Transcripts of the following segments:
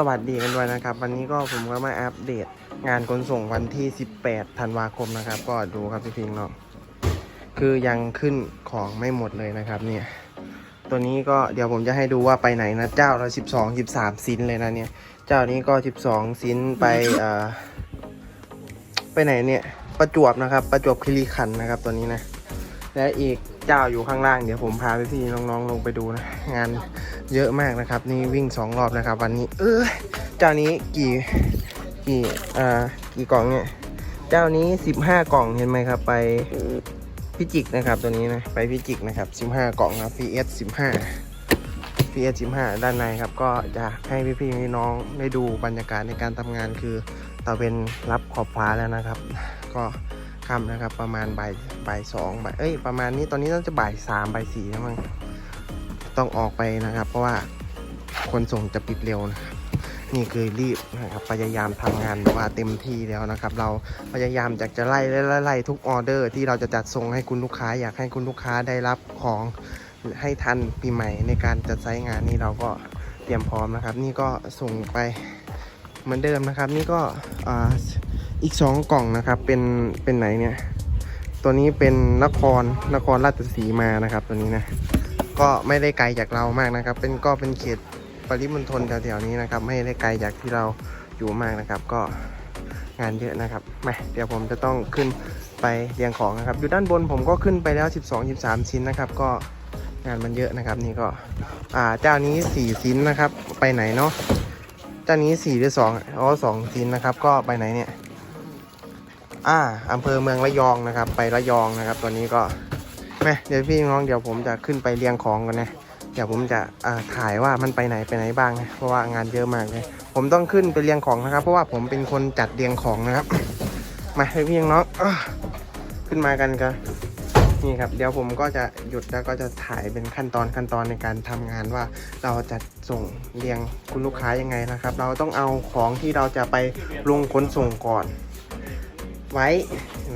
สวัสดีกันด้วยนะครับ วันนี้ก็ผมก็มาอัปเดตงานขนส่งวันที่ 18 ธันวาคมนะครับ ก็ดูครับพี่พิงเนาะคือยังขึ้นของไม่หมดเลยนะครับเนี่ยตัวนี้ก็เดี๋ยวผมจะให้ดูว่าไปไหนนะเจ้าละ12 13ซินเลยนะเนี่ยเจ้านี้ก็ 12ซินไปเอ่อไปไหนเนี่ยประจวบนะครับ ประจวบคีรีขันนะครับตัวนี้นะและอีกเจ้าอยู่ข้างล่างเดี๋ยวผมพาพี่ๆน้องๆลงไปดูนะงาน เยอะมากนะครับ นี่วิ่งสองรอบนะครับ วันนี้ เออเจ้านี้กี่กี่อ่ากี่กล่องเนี่ยเจ้านี้สิบห้ากล่องเห็นไหมครับ ไปพิจิกนะครับตัวนี้นะไปพิจิกนะครับสิบห้ากล่องนะ PS สิบห้า PS สิบห้าด้านในครับ ก็จะให้พี่ๆน้องๆได้ดูบรรยากาศในการทำงานคือตะเวนรับขอบฟ้าแล้วนะครับ ก็ค่ำนะครับประมาณบ่ายบ่ายสองบ่ายเอ้ยประมาณนี้ตอนนี้ต้องจะบ่ายสามบ่ายสี่แล้วมั้ง ต้องออกไปนะครับ เพราะว่าคนส่งจะปิดเร็วนะครับนี่คือรีบนะครับพยายามทำงานว่าเต็มที่แล้วนะครับ เราพยายามอยากจะไล่ไล่ไล่ทุกออเดอร์ ที่เราจะจัดส่งให้คุณลูกค้า อยากให้คุณลูกค้าได้รับของให้ทันปีใหม่ในการจัดไซต์งานนี่เราก็เตรียมพร้อมนะครับ นี่ก็ส่งไปเหมือนเดิมนะครับ นี่ก็ออีกสองกล่องนะครับเป็นเป็นไหนเนี่ยตัวนี้เป็นนครนครราชสีมานะครับตัวนี้นะ ก็ไม่ได้ไกลจากเรามากนะครับ เป็นก็เป็นเขตปริมณฑลแถวๆนี้นะครับ ไม่ได้ไกลจากที่เราอยู่มากนะครับ ก็งานเยอะนะครับมาเดี๋ยวผมจะต้องขึ้นไปเรียงของนะครับ อยู่ด้านบนผมก็ขึ้นไปแล้ว 12 13 ชิ้นนะครับ ก็งานมันเยอะนะครับ นี่ก็อ่าเจ้านี้ 4 ชิ้นนะครับ ไปไหนเนาะเจ้านี้ 4 หรือ 2อ๋อ2ชิ้นนะครับ ก็ไปไหนเนี่ยอ่าอำเภอเมืองระยองนะครับ ไประยองนะครับ ตัวนี้ก็ แม่เดี๋ยวพี่น้องเดี๋ยวผมจะขึ้นไปเรียงของกันนะ เดี๋ยวผมจะถ่ายว่ามันไปไหนไปไหนบ้างนะเพราะว่างานเยอะมากเลยผมต้องขึ้นไปเรียงของนะครับ เพราะว่าผมเป็นคนจัดเรียงของนะครับ มาให้พี่น้องอขึ้นมากันกันนี่ครับเดี๋ยวผมก็จะหยุดแล้วก็จะถ่ายเป็นขั้นตอนขั้นตอนในการทำงานว่าเราจะส่งเรียงคุณลูกค้ายังไงนะครับ เราต้องเอาของที่เราจะไปลงขนส่งก่อน ไว้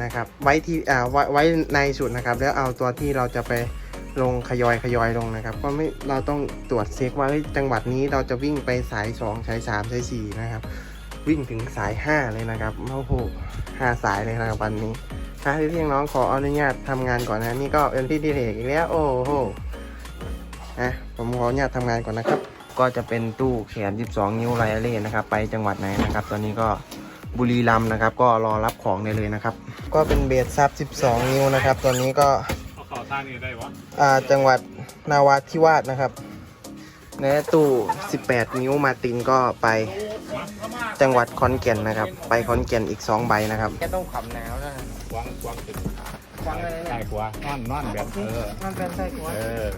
นะครับ ไว้ที่อ่าไว้ไว้ในสุดนะครับ แล้วเอาตัวที่เราจะไปลงขยอยขยอยลงนะครับ ก็ไม่เราต้องตรวจเช็คว่าจังหวัดนี้เราจะวิ่งไปสาย 2 สาย 3 สาย 4 นะครับ วิ่งถึงสาย 5 เลยนะครับโอ้โหห้าสายเลยนะครับวันนี้ถ้าพี่น้องขออนุญาตทำงานก่อนนะนี่ก็เป็นพี่ดีเลกอีกแล้วโอ้โหนะผมขออนุญาตทำงานก่อนนะครับ ก็จะเป็นตู้แขน 12 นิ้วไรเล่นะครับ ไปจังหวัดไหนนะครับ ตอนนี้ก็ บุรีรัมย์นะครับ ก็รอรับของได้เลยนะครับ ก็เป็นเบสซับ 12 นิ้วนะครับ ตัวนี้ก็เอาข่าวท่านี้ได้วะอ่าจังหวัดนาวาธิวาสนะครับในตู้ 18 นิ้วมาตินก็ไปจังหวัดขอนแก่นนะครับ ไปขอนแก่นอีก 2 ใบนะครับแค่ต้องขำหนาวนะกวางกวางติดกวางอะไรเนี่ยใช่กวางนอนนอนแบบเออมันเป็นไส้กวางเออ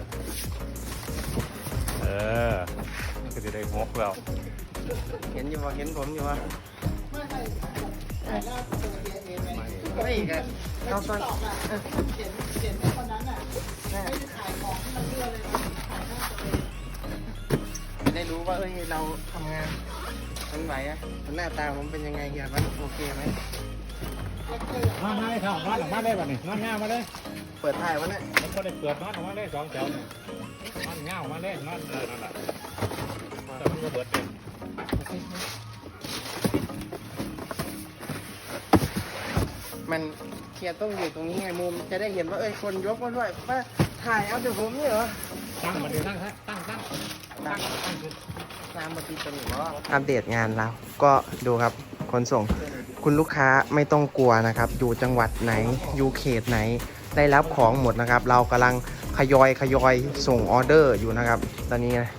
เออนี่ก็จะได้งกแล้ว เห็นอยู่ว่าเห็นผมอยู่ว่า ไม่ไม่อีกอะเราตอนได้รู้ว่าเอ้ยเราทำงานมันไหวอะหน้าตาผมเป็นยังไงเฮียมันโอเคไหมนอนมาเลยครับนอนออกมาได้ป่ะนี่นอนง่ายมาเลยเปิดถ่ายวะเนี่ยมันก็ได้เปิดนอนออกมาเลยสองแถวนี่นอนง่ายออกมาเลยนอนเออนั่นแหละแต่มันก็เบิดเอง มันเคียร์ต้องอยู่ตรงนี้ไงมุม จะได้เห็นว่าเอ้ยคนยกมาด้วยว่าถ่ายเอาแต่ผมนี่เหรอตั้งมาดิตั้งตั้งตั้งตั้งตั้งตามมาตีตรงนี้อัปเดตงานเราก็ดูครับขนส่ง คุณลูกค้าไม่ต้องกลัวนะครับ อยู่จังหวัดไหนอยู่เขตไหน ได้รับของหมดนะครับ เรากำลังขยอยขยอยส่งออเดอร์อยู่นะครับ ตอนนี้นะ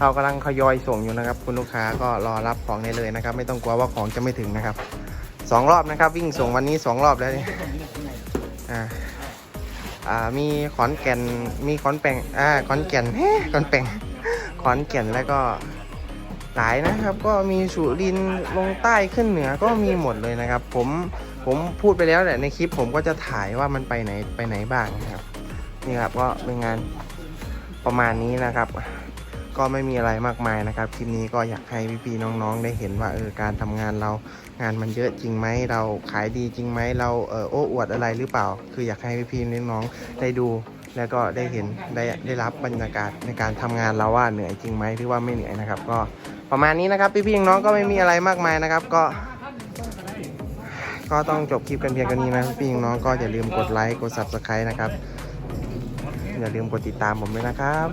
เรากำลังขยอยส่งอยู่นะครับ คุณลูกค้าก็รอรับของได้เลยนะครับ ไม่ต้องกลัวว่าของจะไม่ถึงนะครับ สองรอบนะครับ วิ่งส่งวันนี้สองรอบแล้วนี่อ่าอ่ามีขอนแก่นมีขอนแป่งอ่าขอนแก่นเฮ้ขอนแป่งขอนแก่นแล้วก็หลายนะครับ ก็มีสุรินลงใต้ขึ้นเหนือก็มีหมดเลยนะครับ ผมผมพูดไปแล้วแหละในคลิปผมก็จะถ่ายว่ามันไปไหนไปไหนบ้างนะครับ นี่ครับก็เป็นงานประมาณนี้นะครับ ก็ไม่มีอะไรมากมายนะครับ คลิปนี้ก็อยากให้พี่ๆน้องๆ ได้เห็นว่าเออการทำงานเรางานมันเยอะจริงไหมเราขายดีจริงไหมเราเออโอ้อวดอะไรหรือเปล่า คืออยากให้พี่ๆน้องๆได้ดูแล้วก็ได้เห็นได้ได้รับบรรยากาศในการทำงานเราว่าเหนื่อยจริงไหมหรือว่าไม่เหนื่อยนะครับ ก็ประมาณนี้นะครับ พี่ๆน้องๆก็ไม่มีอะไรมากมายนะครับ ก็ก็ต้องจบคลิปกันเพียงเท่นี้นะพี่ๆน้องก็อย่าลืมกดไลค์กด subscribe นะครับ อย่าลืมกดติดตามผมด้วยนะครับ